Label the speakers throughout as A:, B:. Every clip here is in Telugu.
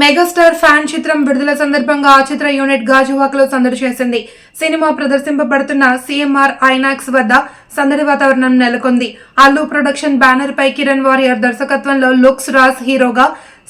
A: మెగాస్టార్ ఫ్యాన్ చిత్రం విడుదల సందర్భంగా ఆ చిత్ర యూనిట్ గాజువాకలో సందడి చేసింది. సినిమా ప్రదర్శింపబడుతున్న సిఎంఆర్ ఐనాక్స్ వద్ద సందడి వాతావరణం నెలకొంది. అల్లు ప్రొడక్షన్ బ్యానర్ పై కిరణ్ వారియర్ దర్శకత్వంలో లుక్స్ రాజ్ హీరోగా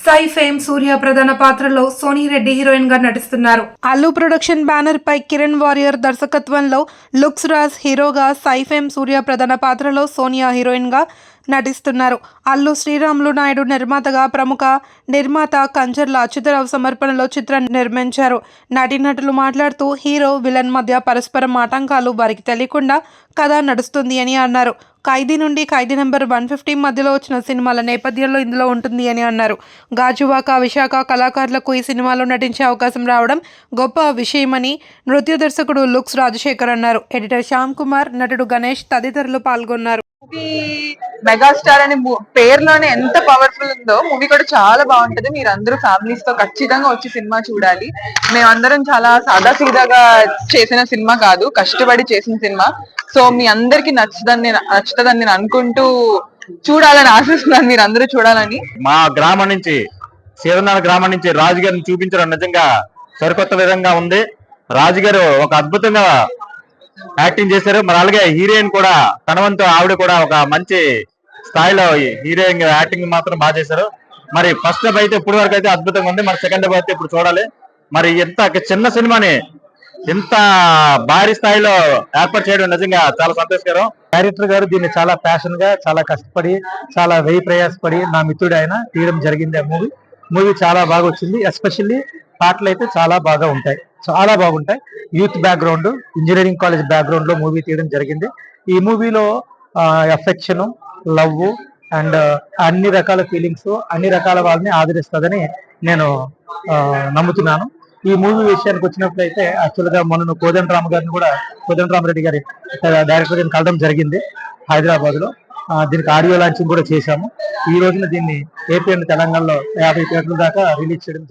A: సై ఫేమ్ సూర్య ప్రధాన పాత్రలో సోనీ రెడ్డి హీరోయిన్గా నటిస్తున్నారు. అల్లు ప్రొడక్షన్ బ్యానర్ పై కిరణ్ వారియర్ దర్శకత్వంలో లుక్స్ రాజ్ హీరోగా సై ఫేమ్ సూర్య ప్రధాన పాత్రలో సోనియా హీరోయిన్గా నటిస్తున్నారు. అల్లు శ్రీరాములు నాయుడు నిర్మాతగా ప్రముఖ నిర్మాత కంచర్ల అచ్యుతరావు సమర్పణలో చిత్రాన్ని నిర్మించారు. నటీనటులు మాట్లాడుతూ హీరో విలన్ మధ్య పరస్పరం ఆటంకాలు వారికి తెలియకుండా కథ నడుస్తుంది అని అన్నారు. ఖైదీ నుండి ఖైదీ నెంబర్ వన్ ఫిఫ్టీ మధ్యలో వచ్చిన సినిమాల నేపథ్యంలో ఇందులో ఉంటుంది అని అన్నారు. గాజువాక విశాఖ కళాకారులకు ఈ సినిమాలో నటించే అవకాశం రావడం గొప్ప విషయమని నృత్య దర్శకుడు లుక్స్ రాజశేఖర్ అన్నారు. ఎడిటర్ శ్యామ్ కుమార్ నటుడు గణేష్ తదితరులు పాల్గొన్నారు.
B: మూవీ మెగాస్టార్ అనే ము- పేరులోనే ఎంత పవర్ఫుల్ ఉందో మూవీ కూడా చాలా బాగుంటది. మీరు అందరూ ఫ్యామిలీస్తో ఖచ్చితంగా వచ్చి సినిమా చూడాలి. మేమందరం చాలా సాదా సీదాగా చేసిన సినిమా కాదు కష్టపడి చేసిన సినిమా. సో మీ అందరికి నచ్చదని నేను నచ్చుతుందని నేను అనుకుంటూ చూడాలని ఆశిస్తున్నాను. మీరు అందరూ చూడాలని.
C: మా గ్రామం నుంచి సీదనాల గ్రామం నుంచి రాజుగారిని చూపించడం నిజంగా సరికొత్త విధంగా ఉంది. రాజు గారు ఒక అద్భుతంగా యాక్టింగ్ చేశారు. మరి అలాగే హీరోయిన్ కూడా తనవంతు ఆవిడ కూడా ఒక మంచి స్థాయిలో హీరోయిన్ యాక్టింగ్ మాత్రం బాగా చేశారు. మరి ఫస్ట్ హాఫ్ అయితే ఇప్పుడు వరకు అయితే అద్భుతంగా ఉంది. మరి సెకండ్ హాఫ్ అయితే ఇప్పుడు చూడాలి. మరి ఎంత చిన్న సినిమాని ఇంత భారీ స్థాయిలో ఏర్పాటు చేయడం నిజంగా చాలా సంతోషకరం.
D: డైరెక్టర్ గారు దీన్ని చాలా ప్యాషన్గా చాలా కష్టపడి చాలా వెయ్యి ప్రయాసపడి నా మిత్రుడు ఆయన తీయడం జరిగింది ఆ మూవీ. మూవీ చాలా బాగా వచ్చింది. ఎస్పెషల్లీ పాటలు అయితే చాలా బాగా ఉంటాయి. చాలా బాగుంటాయి. యూత్ బ్యాక్గ్రౌండ్ ఇంజనీరింగ్ కాలేజ్ బ్యాక్గ్రౌండ్లో మూవీ తీయడం జరిగింది. ఈ మూవీలో ఎఫెక్షన్ లవ్ అండ్ అన్ని రకాల ఫీలింగ్స్ అన్ని రకాల వాళ్ళని ఆదరిస్తుందని నేను నమ్ముతున్నాను. ఈ మూవీ విషయానికి వచ్చినట్లయితే యాక్చువల్గా మొన్న కోదండరామ్ గారిని కూడా కోదండ రామరెడ్డి గారి డైరెక్టర్ గారిని కలడం జరిగింది హైదరాబాద్లో దీనికి ఆడియో లాంచింగ్ కూడా చేశాము. ఈ రోజున దీన్ని ఏపీ అండ్ తెలంగాణలో యాభై పేర్ల దాకా రిలీజ్ చేయడం జరిగింది.